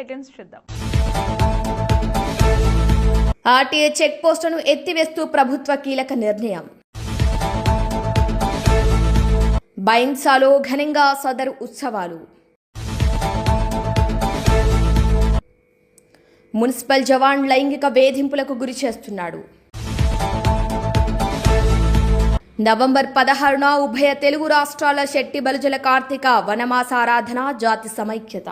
Headlines చూద్దాం. RTA check పోస్టును ఎత్తివేస్తూ ప్రభుత్వ కీలక నిర్ణయం. బైన్సాలో ఘనంగా సదరు ఉత్సవాలు. మున్సిపల్ జవాన్ లైంగిక వేధింపులకు గురి చేస్తున్నాడు. నవంబర్ పదహారున ఉభయ తెలుగు రాష్ట్రాల శెట్టి బలుజల కార్తీక వనమాసారాధన జాతి సమైక్యత.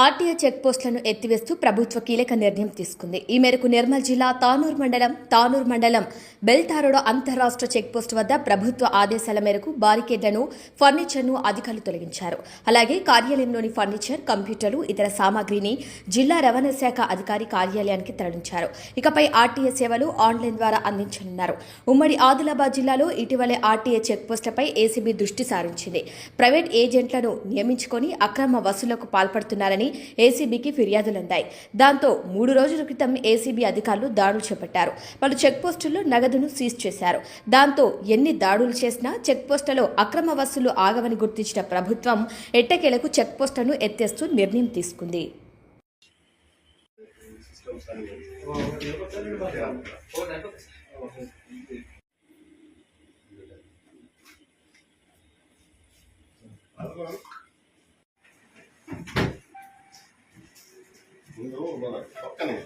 ఆర్టీఏ చెక్పోస్టులను ఎత్తివేస్తూ ప్రభుత్వ కీలక నిర్ణయం తీసుకుంది. ఈ మేరకు నిర్మల్ జిల్లా తానూరు మండలం తానూరు మండలం బెల్టారోడ అంతరాష్ట్ర చెక్పోస్ట్ వద్ద ప్రభుత్వ ఆదేశాల మేరకు బారికేడ్లను ఫర్నిచర్ను అధికారులు తొలగించారు. అలాగే కార్యాలయంలోని ఫర్నిచర్ కంప్యూటర్లు ఇతర సామాగ్రిని జిల్లా రవాణా శాఖ అధికారి కార్యాలయానికి తరలించారు. ఇకపై ఆర్టీఏ సేవలు ఆన్లైన్ ద్వారా అందించనున్నారు. ఉమ్మడి ఆదిలాబాద్ జిల్లాలో ఇటీవలే ఆర్టీఏ చెక్పోస్టులపై ఏసీబీ దృష్టి సారించింది. ప్రైవేట్ ఏజెంట్లను నియమించుకొని అక్రమ వసూళ్ళకు పాల్పడుతున్నారని ఏసీబీకి ఫిర్యాదులందాయి. దాంతో మూడు రోజుల క్రితం ఏసీబీ అధికారులు దాడులు చేపట్టారు. పలు చెక్పోస్టుల్లో నగదును సీజ్ చేశారు. దాంతో ఎన్ని దాడులు చేసినా చెక్పోస్టులో అక్రమ వసూలు ఆగవని గుర్తించిన ప్రభుత్వం ఎట్టకేలకు చెక్పోస్టులను ఎత్తేస్తూ నిర్ణయం తీసుకుంది. ముందు మన పక్కనే.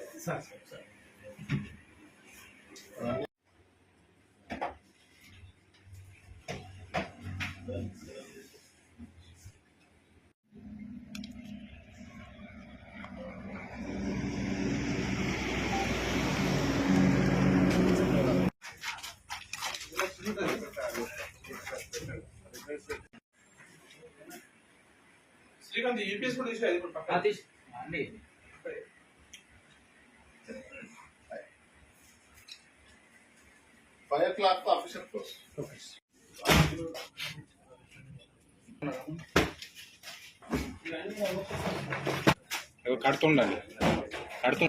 శ్రీకాంత్ యూపీఎస్ కూడా తీసుకో అది కూడా పక్కన. ఫైవ్ క్లాక్ ఆఫీసర్ కడుతుండండి. కడుతు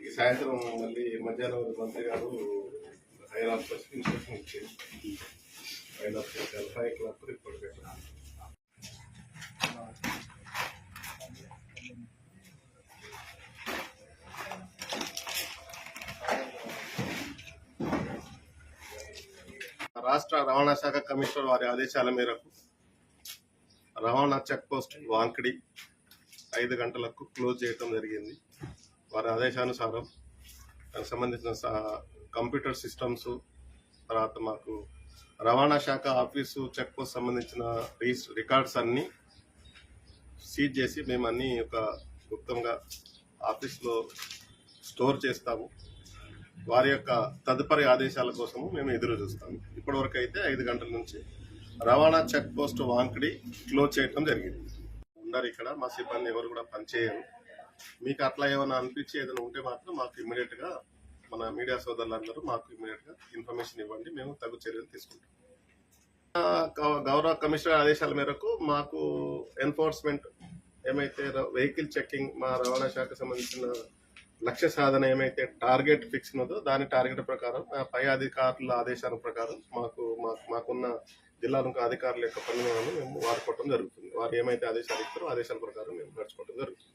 ఈ సాయంత్రం మళ్ళీ మధ్యాహ్నం మంత్రి గారు హైర్ ఆఫీసర్స్ ఇన్స్ట్రక్షన్ ఇచ్చింది higher officer five o'clock report పెట్టారు రాష్ట్ర రవాణా శాఖ కమిషనర్ వారి ఆదేశాల మేరకు రవాణా చెక్ పోస్ట్ వాంకిడి ఐదు గంటలకు క్లోజ్ చేయటం జరిగింది. వారి ఆదేశానుసారం దానికి సంబంధించిన కంప్యూటర్ సిస్టమ్స్ తర్వాత మాకు రవాణా శాఖ ఆఫీసు చెక్ పోస్ట్ సంబంధించిన రీస్ రికార్డ్స్ అన్నీ సీజ్ చేసి మేము అన్నీ ఒక గుప్తంగా ఆఫీస్లో స్టోర్ చేస్తాము. వారి యొక్క తదుపరి ఆదేశాల కోసము మేము ఎదురు చూస్తాము. ఇప్పటివరకు అయితే ఐదు గంటల నుంచి రవాణా చెక్ పోస్ట్ వాంకిడి క్లోజ్ చేయడం జరిగింది. ఉన్నారు ఇక్కడ మా సిబ్బంది ఎవరు కూడా పనిచేయరు. మీకు అట్లా ఏమైనా అనిపించి ఏదైనా ఉంటే మాత్రం మాకు ఇమ్మీడియట్గా మన మీడియా సోదరులందరూ మాకు ఇమ్మీడియట్గా ఇన్ఫర్మేషన్ ఇవ్వండి మేము తగు చర్యలు తీసుకుంటాం. గౌ- గౌరవ కమిషనర్ ఆదేశాల మేరకు మాకు ఎన్ఫోర్స్మెంట్ ఏమైతే వెహికల్ చెక్కింగ్ మా రవాణా శాఖ సంబంధించిన లక్ష్య సాధన ఏమైతే టార్గెట్ ఫిక్స్ ఉన్నదో దాని టార్గెట్ ప్రకారం ఆ పై అధికారుల ఆదేశాల ప్రకారం మాకు మాకు మాకున్న జిల్లాలో అధికారుల యొక్క పనులను మేము వాడుకోవటం జరుగుతుంది. వారు ఏమైతే ఆదేశాలు ఇస్తారో ఆదేశాల ప్రకారం మేము నడుచుకోవటం జరుగుతుంది.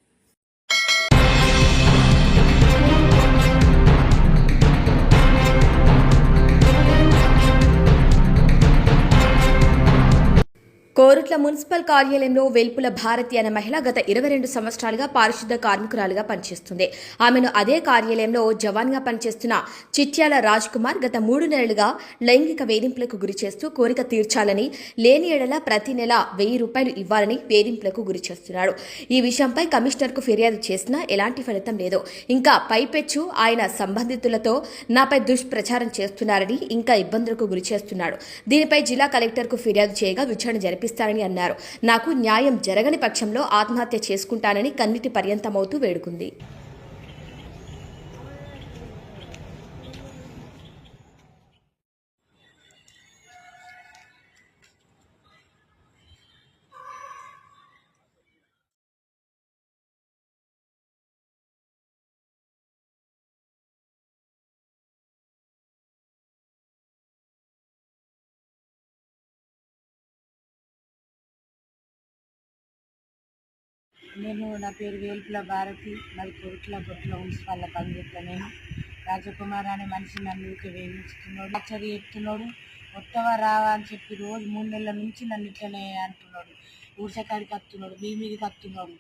కోరుట్ల మున్సిపల్ కార్యాలయంలో వెల్పుల భారతి అనే మహిళ గత ఇరవై రెండు సంవత్సరాలుగా పారిశుద్ధ కార్మికురాలుగా పనిచేస్తుంది. ఆమెను అదే కార్యాలయంలో జవాన్గా పనిచేస్తున్న చిట్యాల రాజ్ కుమార్ గత మూడు నెలలుగా లైంగిక వేధింపులకు గురి చేస్తూ కోరిక తీర్చాలని లేని ఎడల ప్రతి నెల వెయ్యి రూపాయలు ఇవ్వాలని వేధింపులకు గురి చేస్తున్నాడు. ఈ విషయంపై కమిషనర్కు ఫిర్యాదు చేసినా ఎలాంటి ఫలితం లేదు. ఇంకా పైపెచ్చు ఆయన సంబంధితులతో నాపై దుష్ప్రచారం చేస్తున్నారని ఇంకా ఇబ్బందులకు గురి చేస్తున్నాడు. దీనిపై జిల్లా కలెక్టర్కు ఫిర్యాదు చేయగా విచారణ తెప్పిస్తానని అన్నారు. నాకు న్యాయం జరగని పక్షంలో ఆత్మహత్య చేసుకుంటానని కన్నిటి పర్యంతమవుతూ వేడుకుంది. నేను నా పేరు వేల్పుల భారతి మరి కొరుట్ల బొట్ల మున్సిపాల్లో పనిచేస్తా నేను. రాజకుమార్ అనే మనిషి నన్ను ఊరికే వేయించుతున్నాడు లచ్చరి చెప్తున్నాడు వస్తావా రావా అని చెప్పి రోజు మూడు నెలల నుంచి నన్ను ఇట్లనే అంటున్నాడు. ఊర్చకాడికి వస్తున్నాడు మీ మీదకి వస్తున్నాడు.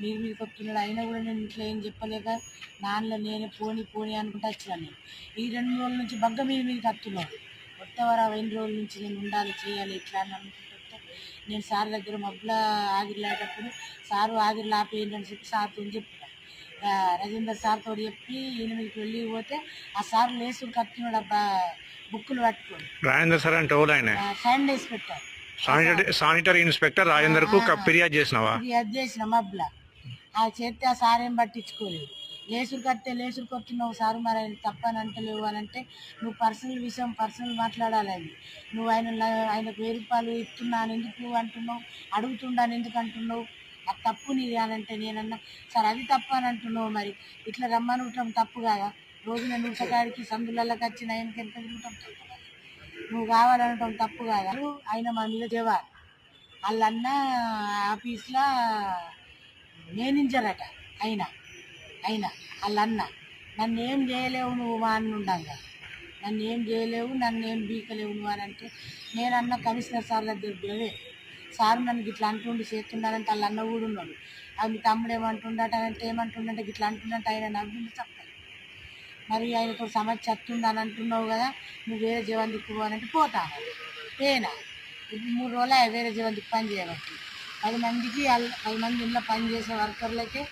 మీ మీదకి వస్తున్నాడు అయినా కూడా నేను ఇట్లా ఏం చెప్పలేక నాన్నలో నేనే పోని పోని అనుకుంటా వచ్చాను నేను. ఈ రెండు రోజుల నుంచి బగ్గ మీద మీదకి వస్తున్నాడు. వస్తావా రావా ఎన్ని రోజుల నుంచి నేను ఉండాలి చేయాలి ఇట్లా అని నేను సార్ దగ్గర మబ్బుల ఆగిరిలేటప్పుడు సారు ఆగిరి ఆపేయండి అని చెప్పి సార్తో చెప్పిన. రజేందర్ సార్తో చెప్పి ఎనిమిదికి వెళ్ళి పోతే ఆ సార్ లేసు కట్టినాడు అబ్బా బుక్కులు రాజేందర్ సార్ అంటే సైన్ వేసి పెట్టారు. శానిటరీ ఇన్స్పెక్టర్ రాజేందర్కు ఫిర్యాదు చేసినావా? అది చేసిన మబ్బుల. ఆ చేస్తే ఆ సార్ ఏం పట్టించుకోలేదు. లేసురు కడితే లేసురు కొడుతున్నావు సారు మరి ఆయన తప్పని అంటలేవు అని అంటే నువ్వు పర్సనల్ విషయం పర్సనల్ మాట్లాడాలి అది. నువ్వు ఆయన ఆయనకు వెయ్యి రూపాయలు ఇస్తున్నా అని ఎందుకు అంటున్నావు? అడుగుతున్నాను ఎందుకు అంటున్నావు? అది తప్పు నీది అని అంటే నేనన్నా సార్ అది తప్పు అని అంటున్నావు మరి. ఇట్లా రమ్మని ఉండటం తప్పు కాదా? రోజు నేను ఉసకాడికి సందులలోకి వచ్చిన ఆయనకి ఎంత తిరుగుతాం తప్పు కదా. నువ్వు కావాలనటం తప్పు కాదా? ఆయన మా మీద జవాన్ వాళ్ళన్న ఆఫీస్లో మేనేజర్ అట అయినా అయినా వాళ్ళన్న నన్ను ఏం చేయలేవు నువ్వు మా అన్న ఉండంగా. నన్ను ఏం చేయలేవు నన్ను ఏం బీకలేవు నువ్వు అని అంటే నేనన్న కమిషనర్ సార్ దగ్గర పోయే సార్ నన్ను ఇట్లా అంటుండి చేస్తున్నాడంటే వాళ్ళ అన్న కూడా ఉన్నాడు. అది మీ తమ్ముడు ఏమంటుండట అంటే ఏమంటుండంటే ఇట్లా అంటుండంటే ఆయన నవ్వింది తప్పదు మరి ఆయనతో సమస్య వస్తుందని అంటున్నావు కదా నువ్వు వేరే జీవన దిక్కు అని అంటే పోతా ఏనా? ఇప్పుడు మూడు రోజులు వేరే జీవన దిక్కు పని చేయబట్టి. పది మందికి పది మంది ఇంట్లో పని చేసే వర్కర్లకి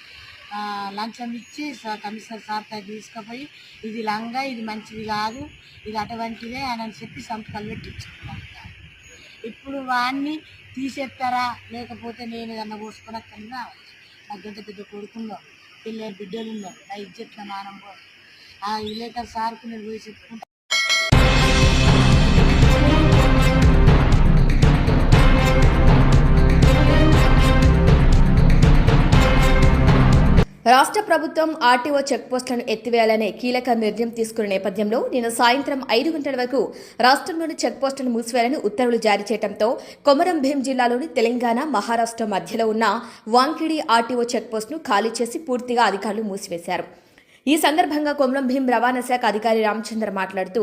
లంచం ఇచ్చి కమిషనర్ సార్ తీసుకుపోయి ఇది లంగా ఇది మంచిది కాదు ఇది అటువంటిదే అని చెప్పి సంతకాలు పెట్టించుకున్నాను ఇప్పుడు వాడిని తీసేస్తారా లేకపోతే నేను ఏదన్నా పోసుకొని నాకు పెద్ద పెద్ద కొడుకున్నాడు పిల్లలు బిడ్డలు నా ఇజ్జట్ల మానం పోదు. ఆ విలేకరు సార్కు నేను పోయి చెప్పుకుంటా రాష్ట్ర ప్రభుత్వం ఆర్టీఓ చెక్పోస్టులను ఎత్తివేయాలనే కీలక నిర్ణయం తీసుకున్న నేపథ్యంలో నిన్న సాయంత్రం ఐదు గంటల వరకు రాష్ట్రంలోని చెక్పోస్టులను మూసివేయాలని ఉత్తర్వులు జారీ చేయడంతో కొమరం భీం జిల్లాలోని తెలంగాణ మహారాష్ట్ర మధ్యలో ఉన్న వాంకిడి ఆర్టీఓ చెక్పోస్టును ఖాళీ చేసి పూర్తిగా అధికారులు మూసివేశారు. ఈ సందర్భంగా కొమరం భీం రవాణా శాఖ అధికారి రామచంద్ర మాట్లాడుతూ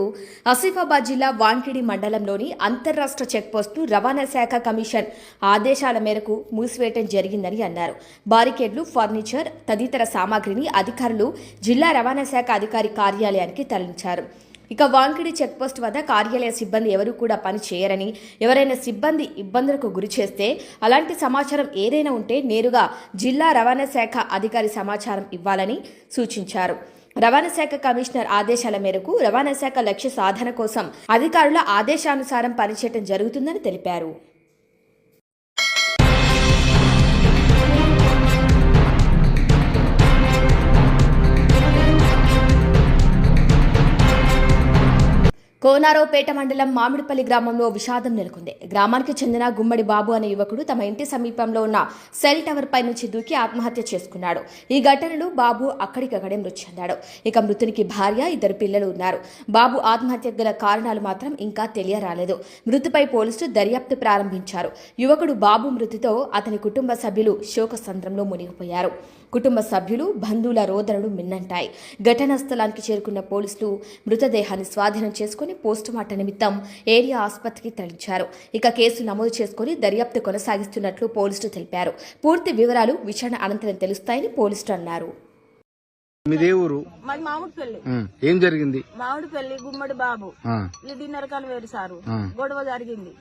ఆసిఫాబాద్ జిల్లా వాంకిడి మండలంలోని అంతర్రాష్ట్ర చెక్పోస్టు రవాణా శాఖ కమిషన్ ఆదేశాల మేరకు మూసివేయటం జరిగిందని అన్నారు. బారికేడ్లు ఫర్నిచర్ తదితర సామాగ్రిని అధికారులు జిల్లా రవాణా శాఖ అధికారి కార్యాలయానికి తరలించారు. ఇక వాంకిడి చెక్పోస్ట్ వద్ద కార్యాలయ సిబ్బంది ఎవరూ కూడా పని చేయరని ఎవరైనా సిబ్బంది ఇబ్బందులకు గురి చేస్తే అలాంటి సమాచారం ఏదైనా ఉంటే నేరుగా జిల్లా రవాణా శాఖ అధికారి సమాచారం ఇవ్వాలని సూచించారు. రవాణా శాఖ కమిషనర్ ఆదేశాల మేరకు రవాణా శాఖ లక్ష్య సాధన కోసం అధికారుల ఆదేశానుసారం పనిచేయడం జరుగుతుందని తెలిపారు. కోనారావుపేట మండలం మామిడిపల్లి గ్రామంలో విషాదం నెలకొంది. గ్రామానికి చెందిన గుమ్మడి బాబు అనే యువకుడు తమ ఇంటి సమీపంలో ఉన్న సెల్ టవర్ పై నుంచి దూకి ఆత్మహత్య చేసుకున్నాడు. ఈ ఘటనలో బాబు అక్కడికక్కడే మృతి చెందాడు. ఇక మృతునికి భార్య ఇద్దరు పిల్లలు ఉన్నారు. బాబు ఆత్మహత్యకు గల కారణాలు మాత్రం ఇంకా తెలియరాలేదు. మృతిపై పోలీసులు దర్యాప్తు ప్రారంభించారు. యువకుడు బాబు మృతితో అతని కుటుంబ సభ్యులు శోకసంద్రంలో మునిగిపోయారు. కుటుంబ సభ్యులు బంధువుల రోదనలు మిన్నంటాయి. ఘటనా స్థలానికి చేరుకున్న పోలీసులు మృతదేహాన్ని స్వాధీనం చేసుకుని పోస్టుమార్టం నిమిత్తం ఏరియా ఆసుపత్రికి తరలించారు. ఇక కేసు నమోదు చేసుకుని దర్యాప్తు కొనసాగిస్తున్నట్లు పోలీసులు తెలిపారు. పూర్తి వివరాలు విచారణ అనంతరం తెలుస్తాయని పోలీసులు అన్నారు. మీదే ఊరు? మాది మామిడి పెళ్ళి. ఏం జరిగింది? మామిడి పెళ్ళి గుమ్మడి బాబు. కాని వేరు సారు. గొడవ జరిగింది.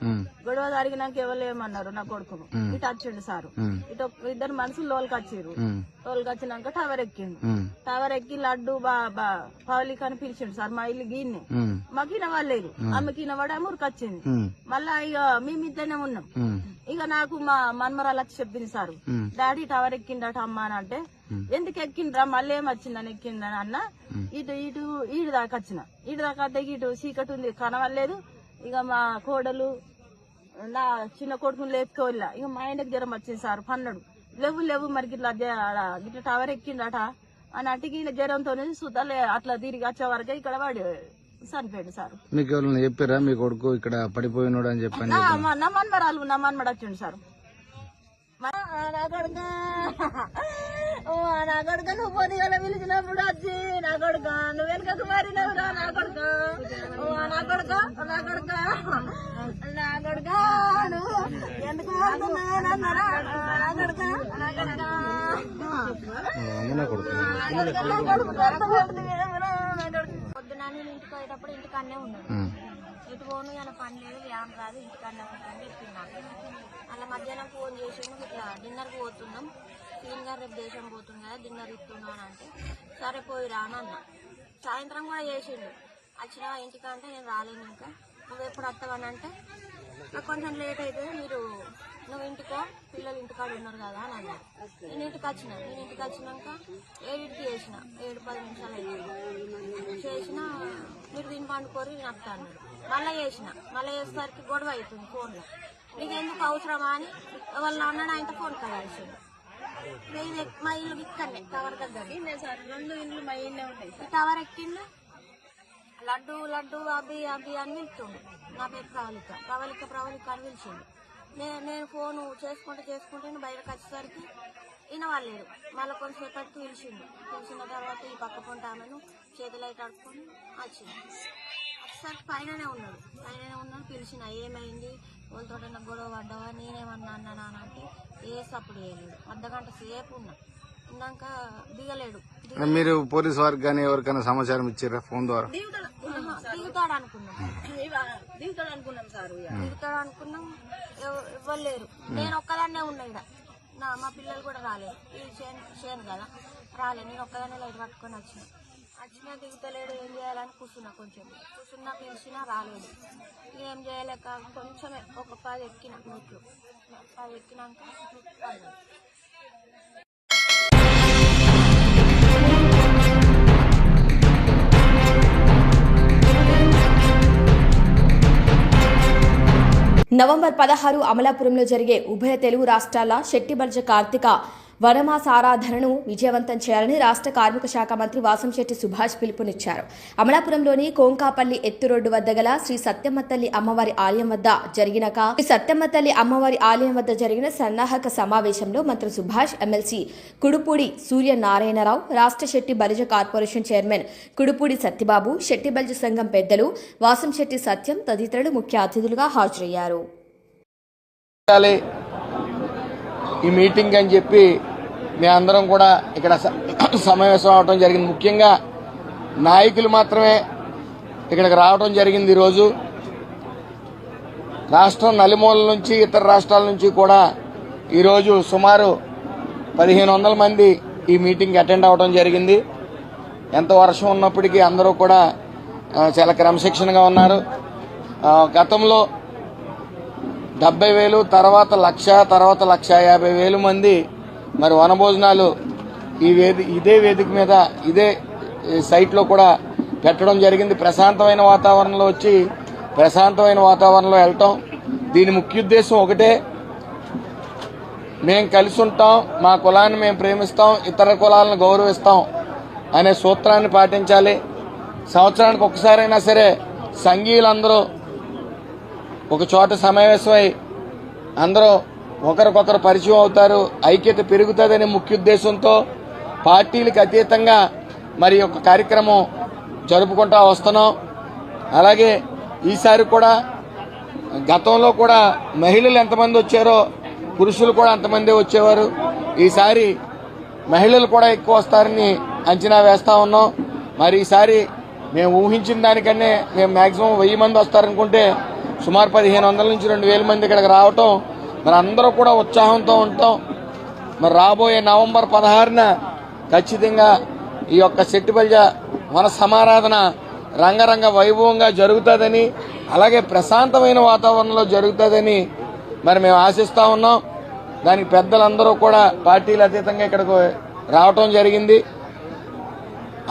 గొడవ జరిగినాక ఎవరు ఏమన్నారు నా కొడుకును. ఇటు వచ్చిండు సారు. ఇటు ఇద్దరు మనుషులు లోల్కి వచ్చిర్రు లోల్కి వచ్చినాక టవర్ ఎక్కిండు. టవర్ ఎక్కి లడ్డు బా బా పౌలిక్ అని పిలిచిండు సార్. మా ఇల్లు గీన్ని. మాకు ఇనవాలేదు ఆమెకి ఇనవాడు ఆమె ఊరికొచ్చింది ఉమ్, మళ్ళా ఇక మేము ఇద్దరే ఉన్నాం. ఇక నాకు మా మన్మరాలు వచ్చి చెప్పింది సారు. డాడీ టవర్ ఎక్కిండట అమ్మ అని అంటే ఎందుకు ఎక్కిండ్రా? మళ్ళీ ఏం వచ్చిందని ఎక్కిందని అన్న? ఇటు ఇటు ఈడు దాకా వచ్చిన. ఈడు దాకా వద్ద ఇటు చీకటి ఉంది కనవలేదు ఇక మా కోడలు నా చిన్న కొడుకుని లేపుకోవాల ఇక మా ఆయనకు జ్వరం వచ్చింది సార్ పన్నడు. లేవు లేవు మరి ఇట్లా ఇట్లా టవర్ ఎక్కిండట అని అంటే ఈయన జ్వరంతో సుతాలే అట్లా తిరిగి వచ్చే వరకే ఇక్కడ వాడు చనిపోయాడు సార్. మీకు ఎవరైనా చెప్పారా? మీ కొడుకు ఇక్కడ పడిపోయినాడు అని చెప్పని నా మా- నా మన్మరాలు నా మన్మడు వచ్చిండు సార్. ఓ నా కొడుక నువ్వు పొద్దుగల పిలిచినప్పుడు వచ్చి నా కొడుక నువ్వు వెనుకకు మారినవురా నా కొడుక ఓ నా కొడుక నా కొడుక నా కొడుక నువ్వు ఎందుకు మారుతున్నానన్నారా నా కొడుక నా కొడుక నా కొడుక నా కొడుకు పొద్దున నేను ఇంటికి పోయేటప్పుడు ఇంటికన్నే ఉన్నాను. ఇటు పోను ఇలా పని లేదు వ్యాయామం రాదు ఇంటికన్నా ఉంటాను చెప్తున్నాను అలా మధ్యాహ్నం ఫోన్ చేసిండు ఇట్లా డిన్నర్కి పోతున్నాం. సీన్ గారు రేపు దేశం పోతుంది కదా డిన్నర్ ఇస్తున్నాను అంటే సరే పోయి రానన్న సాయంత్రం కూడా చేసిండు. వచ్చిన ఇంటికంటే నేను రాలేను ఇంకా. నువ్వు ఎప్పుడు వస్తావని అంటే నాకు కొంచెం లేట్ అవుతుంది మీరు నువ్వు ఇంటికో పిల్లలు ఇంటికాడ ఉన్నారు కదా అని అన్నారు నేను ఇంటికి వచ్చిన నేను ఇంటికి వచ్చినాక ఏడింటికి చేసిన ఏడు పది నిమిషాలు అయింది చేసిన మీరు దీని పండుకోరు నేను వస్తా అన్నాడు. మళ్ళీ చేసిన. మళ్ళీ చేసేసరికి గొడవ అవుతుంది ఫోన్లో నీకు ఎందుకు అవసరమా అని వాళ్ళ అన్నాడు ఆయన ఫోన్ కలిసిండు ఇది మా ఇల్లు ఇక్కడనే టవర్ దగ్గర రెండు ఇండ్లు మా ఇన్నే ఉంటాయి ఈ టవర్ ఎక్కిండు. లడ్డు లడ్డు అభి అభి అని పిలుస్తుండు నా పేరు ప్రవళిక. ప్రవళిక ప్రవళిక అని పిలిచిండు. నేను నేను ఫోను చేసుకుంటూ చేసుకుంటే బయటకు వచ్చేసరికి వినవాలేడు మళ్ళీ కొంచెం సేపటికి పిలిచిండు. పిలిచిన తర్వాత ఈ పక్క పొంట ఆమెను చేతులు అయితే అడుక్కొని వచ్చింది వచ్చేసరికి పైననే ఉన్నాడు పైననే ఉన్నాడు పిలిచిన ఏమైంది? వాళ్ళతో గొడవ పడ్డావా? నేనేమన్నా అన్నానా అని అంటే ఏ సప్పుడు చేయలేడు అర్ధ గంట సేపు ఉన్నా. ఉన్నాక దిగలేడు. దిగ మీరు పోలీస్ వారికి కానీ ఎవరికైనా సమాచారం ఇచ్చారా ఫోన్ ద్వారా? దిగుతాడు. అనుకున్నాం. దిగుతాడు అనుకున్నాం సార్. దిగుతాడు అనుకున్నాం ఇవ్వలేరు నేను ఒక్కదాన్నే ఉన్నా ఇక్కడ నా మా పిల్లలు కూడా రాలేదు. ఇది చేను చేను కదా. రాలేదు నేను ఒక్కదాన్నే లైట్ పట్టుకొని వచ్చిన. వచ్చినా దిగుతలేడు ఏం చేయాలని కూర్చున్నా కొంచెం. కూర్చున్నా పిలిచినా రాలేదు. ఏం చేయలేక కొంచెం ఒక పది ఎక్కిన మెట్లు పది ఎక్కినాక నవంబర్ పదహారు అమలాపురంలో జరిగే ఉభయ తెలుగు రాష్ట్రాల శెట్టిబర్జ కార్తీక వనమాస ఆరాధనను విజయవంతం చేయాలని రాష్ట్ర కార్మిక శాఖ మంత్రి వాసంశెట్టి సుభాష్ పిలుపునిచ్చారు. అమలాపురంలోని కోంకాపల్లి ఎత్తు రోడ్డు వద్ద గల శ్రీ సత్యమ్మ తల్లి అమ్మవారి ఆలయం వద్ద జరిగిన శ్రీ సత్యమ్మ తల్లి అమ్మవారి ఆలయం వద్ద జరిగిన సన్నాహక సమావేశంలో మంత్రి సుభాష్ ఎమ్మెల్సీ కుడుపూడి సూర్యనారాయణరావు రాష్ట్ర శెట్టి బలిజ కార్పొరేషన్ చైర్మన్ కుడుపూడి సత్యబాబు శెట్టి బలిజ సంఘం పెద్దలు వాసంశెట్టి సత్యం తదితరులు ముఖ్య అతిథులుగా హాజరయ్యారు. ఈ మీటింగ్ అని చెప్పి మేమందరం కూడా ఇక్కడ స- సమావేశం అవడం జరిగింది. ముఖ్యంగా నాయకులు మాత్రమే ఇక్కడికి రావడం జరిగింది ఈరోజు. రాష్ట్రం నలుమూలల నుంచి ఇతర రాష్ట్రాల నుంచి కూడా ఈరోజు సుమారు పదిహేను వందల మంది ఈ మీటింగ్కి అటెండ్ అవ్వడం జరిగింది. ఎంత వర్షం ఉన్నప్పటికీ అందరూ కూడా చాలా క్రమశిక్షణగా ఉన్నారు. గతంలో డెబ్బై వేలు తర్వాత లక్ష తర్వాత లక్ష యాభై వేలు మంది మరి వనభోజనాలు ఈ వేది ఇదే వేదిక మీద ఇదే సైట్లో కూడా పెట్టడం జరిగింది. ప్రశాంతమైన వాతావరణంలో వచ్చి ప్రశాంతమైన వాతావరణంలో వెళ్ళటం. దీని ముఖ్య ఉద్దేశం ఒకటే. మేము కలిసి ఉంటాం మా కులాన్ని మేము ప్రేమిస్తాం ఇతర కులాలను గౌరవిస్తాం అనే సూత్రాన్ని పాటించాలి. సంవత్సరానికి ఒకసారైనా సరే సంఘీయులందరూ ఒక చోట సమావేశమై అందరూ ఒకరికొకరు పరిచయం అవుతారు ఐక్యత పెరుగుతుందనే ముఖ్య ఉద్దేశంతో పార్టీలకు అతీతంగా మరి ఒక యొక్క కార్యక్రమం జరుపుకుంటా వస్తున్నాం. అలాగే ఈసారి కూడా గతంలో కూడా మహిళలు ఎంతమంది వచ్చారో పురుషులు కూడా అంతమంది వచ్చేవారు. ఈసారి మహిళలు కూడా ఎక్కువ వస్తారని అంచనా వేస్తూ ఉన్నాం. మరి ఈసారి మేము ఊహించిన దానికన్నా మేము మాక్సిమం వెయ్యి మంది వస్తారనుకుంటే సుమారు పదిహేను వందల నుంచి రెండు వేల మంది ఇక్కడికి రావటం మరి అందరూ కూడా ఉత్సాహంతో ఉంటాం. మరి రాబోయే నవంబర్ పదహారున ఖచ్చితంగా ఈ యొక్క సెట్టిబల్జ వన సమారాధన రంగరంగ వైభవంగా జరుగుతుందని అలాగే ప్రశాంతమైన వాతావరణంలో జరుగుతుందని మరి మేము ఆశిస్తూ ఉన్నాం. దానికి పెద్దలందరూ కూడా పార్టీలు అతీతంగా ఇక్కడికి రావటం జరిగింది.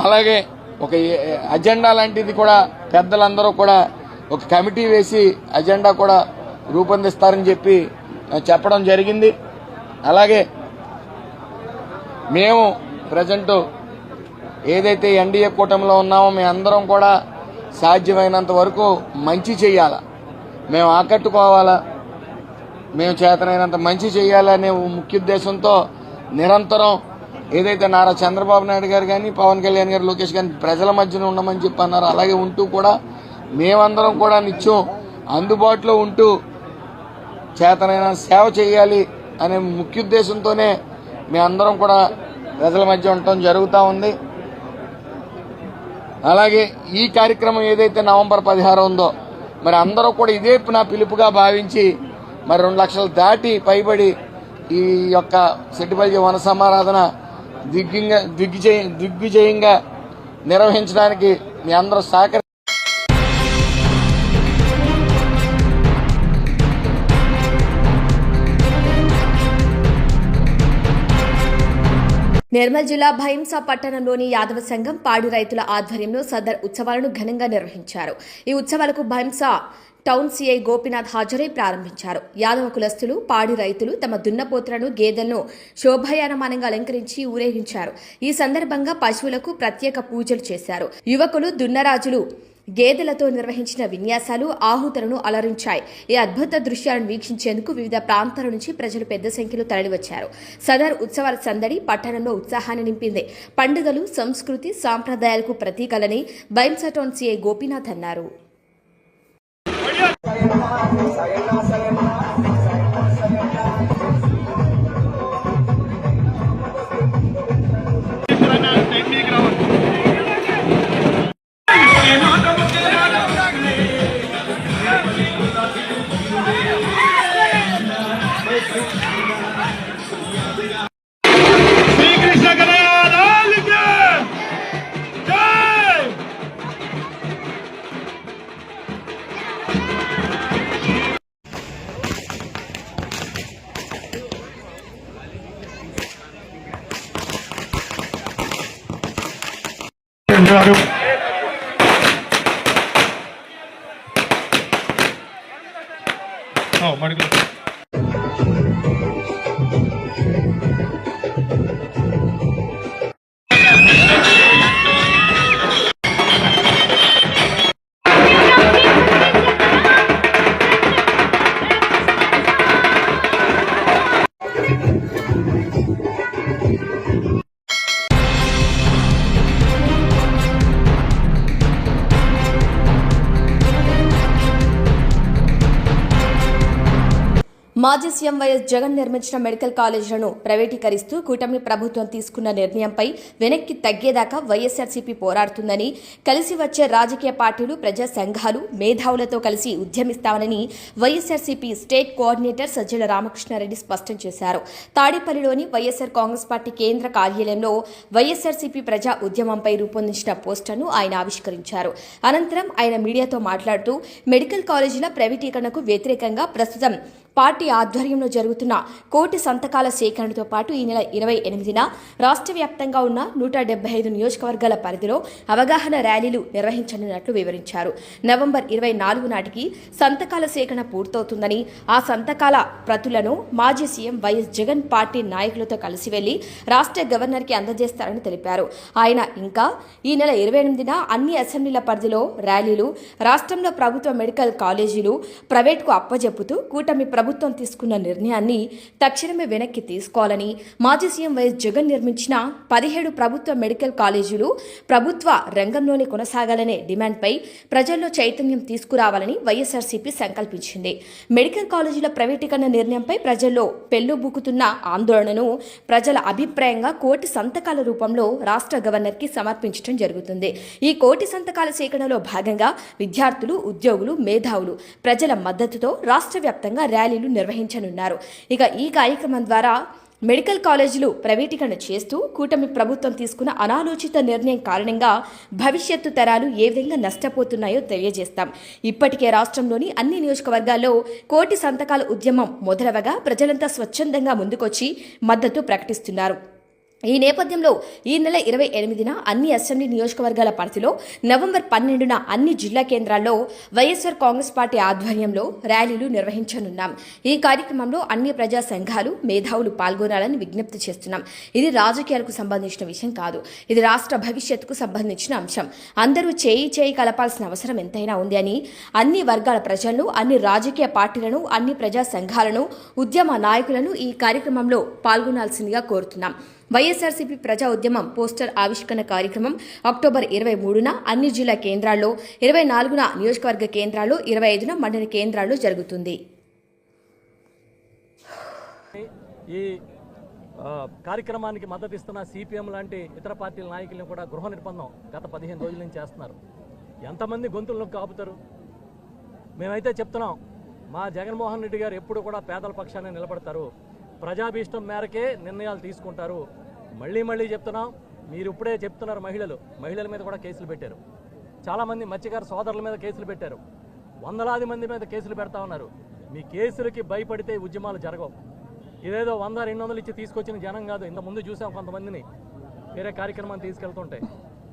అలాగే ఒక ఏ- అజెండా లాంటిది కూడా పెద్దలందరూ కూడా ఒక కమిటీ వేసి అజెండా కూడా రూపొందిస్తారని చెప్పి చెప్పడం జరిగింది. అలాగే మేము ప్రజెంటు ఏదైతే ఎన్డీఏ కూటమిలో ఉన్నామో మేమందరం కూడా సాధ్యమైనంత వరకు మంచి చెయ్యాల? మేము ఆకట్టుకోవాలా? మేము చేతనైనంత మంచి చేయాలనే ముఖ్య ఉద్దేశంతో నిరంతరం ఏదైతే నారా చంద్రబాబు నాయుడు గారు కానీ పవన్ కళ్యాణ్ గారు లోకేష్ గారిని ప్రజల మధ్యన ఉండమని చెప్పి అన్నారు అలాగే ఉంటూ కూడా మేమందరం కూడా నిత్యం అందుబాటులో ఉంటూ చేతనైనా సేవ చేయాలి అనే ముఖ్యోద్దేశంతోనే మీ మేమందరం కూడా ప్రజల మధ్య ఉండటం జరుగుతూ ఉంది. అలాగే ఈ కార్యక్రమం ఏదైతే నవంబర్ పదిహారు ఉందో మరి అందరూ కూడా ఇదే నా పిలుపుగా భావించి మరి రెండు లక్షలు దాటి పైబడి ఈ యొక్క సెట్టిపల్లి వన సమారాధన దిగ్విజయంగా దిగ్విజయ దిగ్విజయంగా నిర్వహించడానికి మీ అందరూ సహకరి నిర్మల్ జిల్లా భైంసా పట్టణంలోని యాదవ సంఘం పాడి రైతుల ఆధ్వర్యంలో సదర్ ఉత్సవాలను ఘనంగా నిర్వహించారు. ఈ ఉత్సవాలకు భైంసా టౌన్ సీఐ గోపినాథ్ హాజరై ప్రారంభించారు. యాదవ కులస్తులు పాడి రైతులు తమ దున్నపోతులను గేదెలను శోభాయానమానంగా అలంకరించి ఊరేగించారు. ఈ సందర్భంగా పశువులకు ప్రత్యేక పూజలు చేశారు. యువకులు దున్నరాజులు గేదెలతో నిర్వహించిన విన్యాసాలు ఆహుతులను అలరించాయి. ఈ అద్భుత దృశ్యాలను వీక్షించేందుకు వివిధ ప్రాంతాల నుంచి ప్రజలు పెద్ద సంఖ్యలో తరలివచ్చారు. సదర్ ఉత్సవాల సందడి పట్టణంలో ఉత్సాహాన్ని నింపింది. పండుగలు సంస్కృతి సాంప్రదాయాలకు ప్రతీకలని బైంసటోన్ సిఐ గోపీనాథ్ అన్నారు. మాజీ సీఎం వైఎస్ జగన్ నిర్మించిన మెడికల్ కాలేజీలను ప్రైవేటీకరిస్తూ కూటమి ప్రభుత్వం తీసుకున్న నిర్ణయంపై వెనక్కి తగ్గేదాకా వైఎస్ఆర్సీపీ పోరాడుతుందని కలిసి వచ్చే రాజకీయ పార్టీలు ప్రజా సంఘాలు మేధావులతో కలిసి ఉద్యమిస్తామని వైఎస్ఆర్సీపీ స్టేట్ కోఆర్డినేటర్ సజ్జల రామకృష్ణారెడ్డి స్పష్టం చేశారు. తాడేపల్లిలోని వైఎస్ఆర్ కాంగ్రెస్ పార్టీ కేంద్ర కార్యాలయంలో వైఎస్ఆర్సీపీ ప్రజా ఉద్యమంపై రూపొందించిన పోస్టర్ను ఆయన ఆవిష్కరించారు. అనంతరం ఆయన మీడియాతో మాట్లాడుతూ మెడికల్ కాలేజీల ప్రైవేటీకరణకు వ్యతిరేకంగా ప్రస్తుతం పార్టీ ఆధ్వర్యంలో జరుగుతున్న కోటి సంతకాల సేకరణతో పాటు ఈ నెల ఇరవై ఎనిమిదిన రాష్ట్ర వ్యాప్తంగా ఉన్న నూట డెబ్బై ఐదు నియోజకవర్గాల పరిధిలో అవగాహన ర్యాలీలు నిర్వహించనున్నట్లు వివరించారు. నవంబర్ ఇరవై నాలుగు నాటికి సంతకాల సేకరణ పూర్తవుతుందని ఆ సంతకాల ప్రతులను మాజీ సీఎం వైఎస్ జగన్ పార్టీ నాయకులతో కలిసి వెళ్ళి రాష్ట్ర గవర్నర్కి అందజేస్తారని తెలిపారు. ఆయన ఇంకా ఈ నెల ఇరవై ఎనిమిదిన అన్ని అసెంబ్లీల పరిధిలో ర్యాలీలు రాష్ట్రంలో ప్రభుత్వ మెడికల్ కాలేజీలు ప్రైవేట్కు అప్పజెప్పుతూ కూటమి ప్రభుత్వం తీసుకున్న నిర్ణయాన్ని తక్షణమే వెనక్కి తీసుకోవాలని మాజీ సీఎం వైఎస్ జగన్ నిర్మించిన పదిహేడు ప్రభుత్వ మెడికల్ కాలేజీలు ప్రభుత్వ రంగంలోనే కొనసాగాలనే డిమాండ్పై ప్రజల్లో చైతన్యం తీసుకురావాలని వైఎస్ఆర్సీపీ సంకల్పించింది. మెడికల్ కాలేజీల ప్రైవేటీకరణ నిర్ణయంపై ప్రజల్లో పెళ్ళుబుకుతున్న ఆందోళనను ప్రజల అభిప్రాయంగా కోటి సంతకాల రూపంలో రాష్ట్ర గవర్నర్కి సమర్పించడం జరుగుతుంది. ఈ కోటి సంతకాల సేకరణలో భాగంగా విద్యార్థులు ఉద్యోగులు మేధావులు ప్రజల మద్దతుతో రాష్ట్ర వ్యాప్తంగా ర్యాలీలు నిర్వహించనున్నారు. ఇక ఈ కార్యక్రమం ద్వారా మెడికల్ కాలేజీలు ప్రైవేటీకరణ చేస్తూ కూటమి ప్రభుత్వం తీసుకున్న అనాలోచిత నిర్ణయం కారణంగా భవిష్యత్తు తరాలు ఏ విధంగా నష్టపోతున్నాయో తెలియజేస్తాం. ఇప్పటికే రాష్ట్రంలోని అన్ని నియోజకవర్గాల్లో కోటి సంతకాల ఉద్యమం మొదలవగా ప్రజలంతా స్వచ్ఛందంగా ముందుకొచ్చి మద్దతు ప్రకటిస్తున్నారు. ఈ నేపథ్యంలో ఈ నెల ఇరవై ఎనిమిదిన అన్ని అసెంబ్లీ నియోజకవర్గాల పరిధిలో నవంబర్ పన్నెండున అన్ని జిల్లా కేంద్రాల్లో వైఎస్ఆర్ కాంగ్రెస్ పార్టీ ఆధ్వర్యంలో ర్యాలీలు నిర్వహించనున్నాం. ఈ కార్యక్రమంలో అన్ని ప్రజా సంఘాలు మేధావులు పాల్గొనాలని విజ్ఞప్తి చేస్తున్నాం. ఇది రాజకీయాలకు సంబంధించిన విషయం కాదు. ఇది రాష్ట్ర భవిష్యత్తుకు సంబంధించిన అంశం. అందరూ చేయి చేయి కలపాల్సిన అవసరం ఎంతైనా ఉంది అని అన్ని వర్గాల ప్రజలను అన్ని రాజకీయ పార్టీలను అన్ని ప్రజా సంఘాలను ఉద్యమ నాయకులను ఈ కార్యక్రమంలో పాల్గొనాల్సిందిగా కోరుతున్నాం. వైఎస్ఆర్సీపీ ప్రజా ఉద్యమం పోస్టర్ ఆవిష్కరణ కార్యక్రమం అక్టోబర్ ఇరవై మూడున అన్ని జిల్లా కేంద్రాల్లో ఇరవై నాలుగున నియోజకవర్గ కేంద్రాల్లో ఇరవై ఐదున మండల కేంద్రాల్లో జరుగుతుంది. ఈ కార్యక్రమానికి మద్దతు ఇస్తున్న సిపిఎం లాంటి ఇతర పార్టీల నాయకులను కూడా గృహ నిర్బంధం గత పదిహేను రోజుల నుంచి చేస్తున్నారు. ఎంతమంది గొంతులను కాపుతారు మేమైతే చెప్తున్నాం మా జగన్మోహన్ రెడ్డి గారు ఎప్పుడు కూడా పేదల పక్షాన్ని నిలబడతారు. ప్రజాభీష్టం మేరకే నిర్ణయాలు తీసుకుంటారు. మళ్ళీ మళ్ళీ చెప్తున్నాం మీరు ఇప్పుడే చెప్తున్నారు మహిళలు. మహిళల మీద కూడా కేసులు పెట్టారు. చాలామంది మత్స్యకార సోదరుల మీద కేసులు పెట్టారు. వందలాది మంది మీద కేసులు పెడతా ఉన్నారు. మీ కేసులకి భయపడితే ఉద్యమాలు జరగవు. ఇదేదో వంద రెండు వందలు ఇచ్చి తీసుకొచ్చిన జనం కాదు. ఇంత ముందు చూసాం కొంతమందిని. వేరే కార్యక్రమాన్ని తీసుకెళ్తుంటే.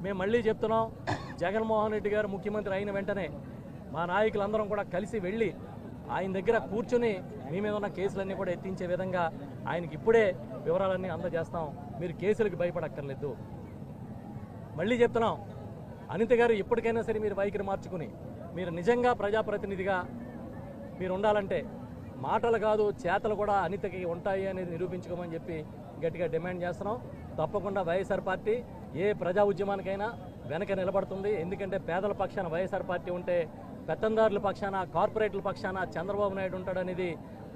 మేము మళ్ళీ చెప్తున్నాం జగన్మోహన్ రెడ్డి గారు ముఖ్యమంత్రి అయిన వెంటనే మా నాయకులందరం కూడా కలిసి వెళ్ళి ఆయన దగ్గర కూర్చుని మీ మీద ఉన్న కేసులన్నీ కూడా ఎత్తించే విధంగా ఆయనకి ఇప్పుడే వివరాలన్నీ అందజేస్తాం. మీరు కేసులకు భయపడక్కర్లేదు. మళ్ళీ చెప్తున్నాం. అనిత గారు ఇప్పటికైనా సరే మీరు వైఖరి మార్చుకుని మీరు నిజంగా ప్రజాప్రతినిధిగా మీరు ఉండాలంటే మాటలు కాదు చేతలు కూడా అనితకి ఉంటాయి అనేది నిరూపించుకోమని చెప్పి గట్టిగా డిమాండ్ చేస్తున్నాం. తప్పకుండా వైఎస్ఆర్ పార్టీ ఏ ప్రజా ఉద్యమానికైనా వెనక నిలబడుతుంది. ఎందుకంటే పేదల పక్షాన వైఎస్ఆర్ పార్టీ ఉంటే పెత్తందారుల పక్షాన కార్పొరేట్ల పక్షాన చంద్రబాబు నాయుడు ఉంటాడనేది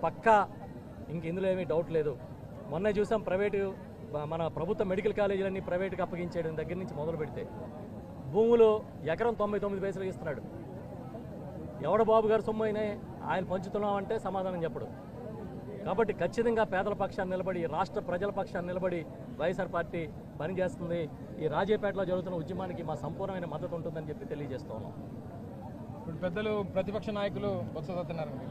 పక్కా. ఇంక ఇందులో ఏమీ డౌట్ లేదు. మొన్న చూసాం ప్రైవేటు మన ప్రభుత్వ మెడికల్ కాలేజీలన్నీ ప్రైవేట్కి అప్పగించేయడం దగ్గర నుంచి మొదలు పెడితే. భూములు ఎకరం తొంభై తొమ్మిది పైసలు ఇస్తున్నాడు. ఎవడ బాబు గారు సొమ్ము ఆయన పంచుతున్నామంటే సమాధానం చెప్పడు. కాబట్టి ఖచ్చితంగా పేదల పక్షాన్ని నిలబడి రాష్ట్ర ప్రజల పక్షాన్ని నిలబడి వైఎస్ఆర్ పార్టీ పనిచేస్తుంది. ఈ రాజేపేటలో జరుగుతున్న ఉద్యమానికి మా సంపూర్ణమైన మద్దతు ఉంటుందని చెప్పి తెలియజేస్తూ ఉన్నాం. ఇప్పుడు పెద్దలు ప్రతిపక్ష నాయకులు బొత్స సత్యనారాయణ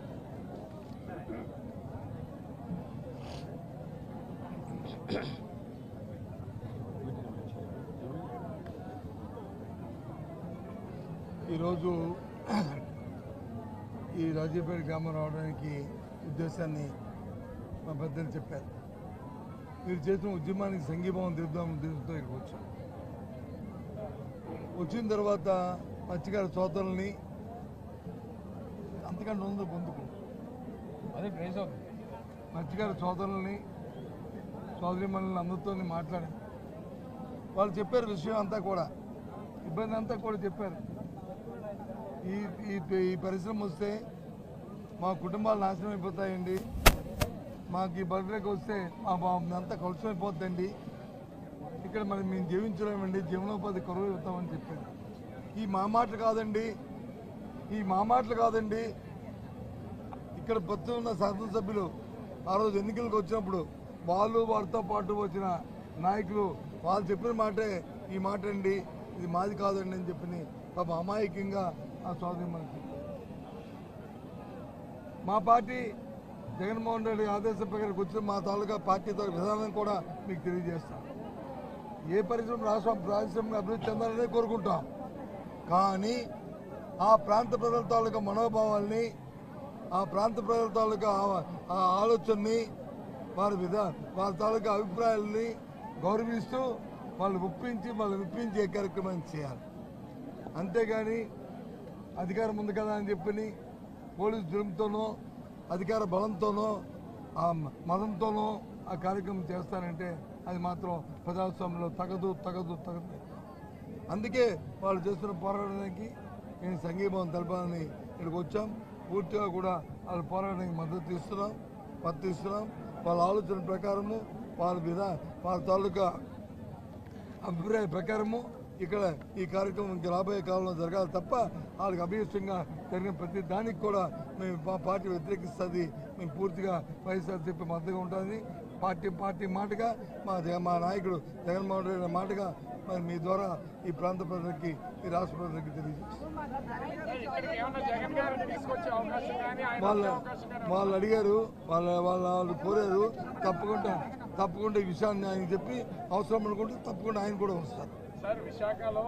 ఈరోజు ఈ రాజీపేట గ్రామం రావడానికి ఉద్దేశాన్ని మా పెద్దలు చెప్పారు. మీరు చేసిన ఉద్యమానికి సంఘీభావం తెలుద్దాం ఉద్దేశంతో ఇక్కడికి వచ్చాం. వచ్చిన తర్వాత మత్స్యకార సోదరుల్ని అంతకంటే ఉందో పొందుకు అదే ప్రైజ్ అవుతుంది. మత్స్యకార సోదరుల్ని సోదరిమణులని అందరితో మాట్లాడాను వాళ్ళు చెప్పారు విషయం అంతా కూడా. ఇబ్బంది అంతా కూడా చెప్పారు. ఈ ఈ పరిశ్రమ వస్తే మా కుటుంబాలు నాశనం అయిపోతాయండి. మాకు ఈ బర్త్డేకి వస్తే మా బాబునంతా అంతా ఇక్కడ మరి మేము జీవించలేమండి జీవనోపాధి కరువు అవుతామని చెప్పారు. ఈ మా మాటలు కాదండి ఈ మా మాటలు కాదండి. ఇక్కడ ప్రతి ఉన్న శాసనసభ్యులు ఆ రోజు ఎన్నికలకు వచ్చినప్పుడు వాళ్ళు వారితో పాటు వచ్చిన నాయకులు వాళ్ళు చెప్పిన మాటే ఈ మాట అండి ఇది మాది కాదండి అని చెప్పి పాప అమాయకంగా ఆ స్వాధీనం మనకి. మా పార్టీ జగన్మోహన్ రెడ్డి ఆదేశం ప్రకారం వచ్చిన మా తాలూకా పార్టీ తాలూకా విధానం కూడా మీకు తెలియజేస్తాం. ఏ పరిశ్రమ రాష్ట్రం పారిశ్రామిక అభివృద్ధి చెందాలనే కోరుకుంటాం. కానీ ఆ ప్రాంత ప్రజల తాలూకా మనోభావాల్ని ఆ ప్రాంత ప్రజల తాలూకా ఆ- ఆలోచనని వారి విధా వారి తాలూకా అభిప్రాయాల్ని గౌరవిస్తూ వాళ్ళు ఒప్పించి వాళ్ళు విప్పించే కార్యక్రమాన్ని చేయాలి. అంతేగాని అధికారం ఉంది కదా అని చెప్పి పోలీసు జులుముతోనో అధికార బలంతోనో ఆ మతంతోనో ఆ కార్యక్రమం చేస్తానంటే అది మాత్రం ప్రజాస్వామ్యంలో తగదు తగదు తగదు. అందుకే వాళ్ళు చేస్తున్న పోరాటానికి నేను సంఘీభావం తెలపాలని ఇక్కడికి వచ్చాం. పూర్తిగా కూడా వాళ్ళ పోరాటానికి మద్దతు ఇస్తున్నాం మద్దతు ఇస్తున్నాం. వాళ్ళ ఆలోచన ప్రకారము వాళ్ళ విధా వాళ్ళ తాలూకా అభిప్రాయ ప్రకారము ఇక్కడ ఈ కార్యక్రమం రాబోయే కాలంలో జరగాలి తప్ప వాళ్ళకి అభిష్టంగా జరిగిన ప్రతి దానికి కూడా మేము మా పార్టీ వ్యతిరేకిస్తుంది. మేము పూర్తిగా వైఎస్ఆర్సీపీ మద్దతుగా ఉంటుంది పార్టీ పార్టీ మాటగా మా మా నాయకుడు జగన్మోహన్ రెడ్డి మాటగా మరి మీ ద్వారా ఈ ప్రాంత ప్రజలకి ఈ రాష్ట్ర ప్రజలకి తెలియజేస్తారు వాళ్ళు వాళ్ళు అడిగారు వాళ్ళ వాళ్ళ వాళ్ళు కోరారు తప్పకుండా తప్పకుండా ఈ విషయాన్ని ఆయన చెప్పి అవసరం అనుకుంటే తప్పకుండా ఆయన కూడా వస్తారు. సార్ విశాఖలో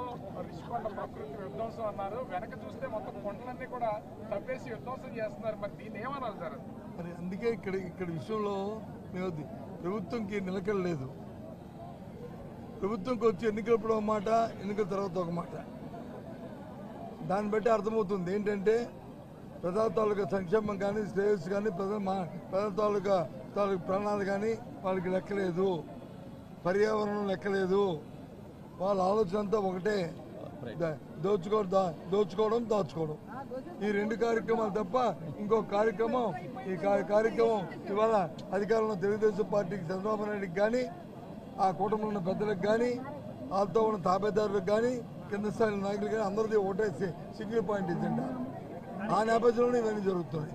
రిషికొండ ప్రకృతి విధ్వంసం అన్నారు. వెనక చూస్తే మొత్తం కొండలన్నీ కూడా తప్పేసి విధ్వంసం చేస్తున్నారు. మరి దీన్ని ఏమన్నారు సార్? మరి అందుకే ఇక్కడ ఇక్కడ విషయంలో మేము ప్రభుత్వంకి నిలకడ లేదు ప్రభుత్వంకి వచ్చి ఎన్నికలప్పుడు ఒక మాట ఎన్నికల తర్వాత ఒక మాట. దాన్ని బట్టి అర్థమవుతుంది. ఏంటంటే ప్రజల తాలూకా సంక్షేమం కానీ శ్రేయస్సు కానీ ప్రజల మా ప్రజల తాలూకా తాలూకా ప్రాణాలు కానీ వాళ్ళకి లెక్కలేదు. పర్యావరణం లెక్కలేదు. వాళ్ళ ఆలోచన అంతా ఒకటే. దోచుకోవడం దా- దోచుకోవడం దాచుకోవడం. ఈ రెండు కార్యక్రమాలు తప్ప ఇంకో కార్యక్రమం ఈ కార్యక్రమం ఇవాళ అధికారంలో తెలుగుదేశం పార్టీకి చంద్రబాబు నాయుడుకి కానీ ఆ కూటమిలో ఉన్న పెద్దలకు కానీ వాళ్ళతో ఉన్న తాబేదారులకు కానీ కింద స్థాయి నాయకులు కానీ అందరిది ఒకటే సింగిల్ పాయింట్ ఎజెండా ఆ నేపథ్యంలో ఇవన్నీ జరుగుతున్నాయి.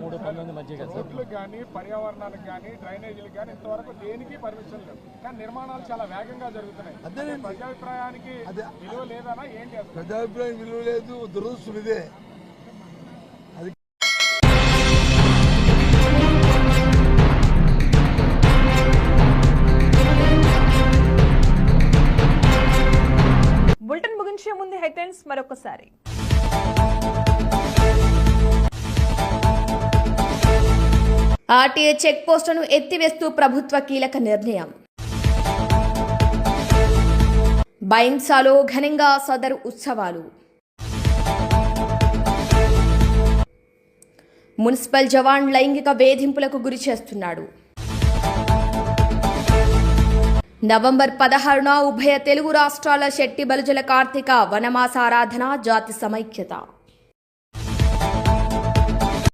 మూడు పంతొమ్మిది మధ్య రోడ్లకు కానీ పర్యావరణానికి కానీ డ్రైనేజీలకు కానీ ఇంతవరకు దేనికి పర్మిషన్ లేవు. కానీ నిర్మాణాలు చాలా వేగంగా జరుగుతున్నాయి. అదేనండి. ప్రజాభిప్రాయానికి అదే. విలువ లేదనా ఏంటి అసలు ప్రజాభిప్రాయం విలువ లేదు దురదృష్టం ఇదే. అది బులెటిన్ ముగించే ముందు హెడ్లైన్స్ మరొకసారి. ఆర్టీఏ చెక్ పోస్టును ఎత్తివేస్తూ ప్రభుత్వ కీలక నిర్ణయం. బైంసాలో ఘనంగా సదరు ఉత్సవాలు. మున్సిపల్ జవాన్ లైంగిక వేధింపులకు గురి చేస్తున్నాడు. నవంబర్ పదహారున ఉభయ తెలుగు రాష్ట్రాల శెట్టి బలుజల కార్తీక వనమాసారాధన జాతి సమైక్యత.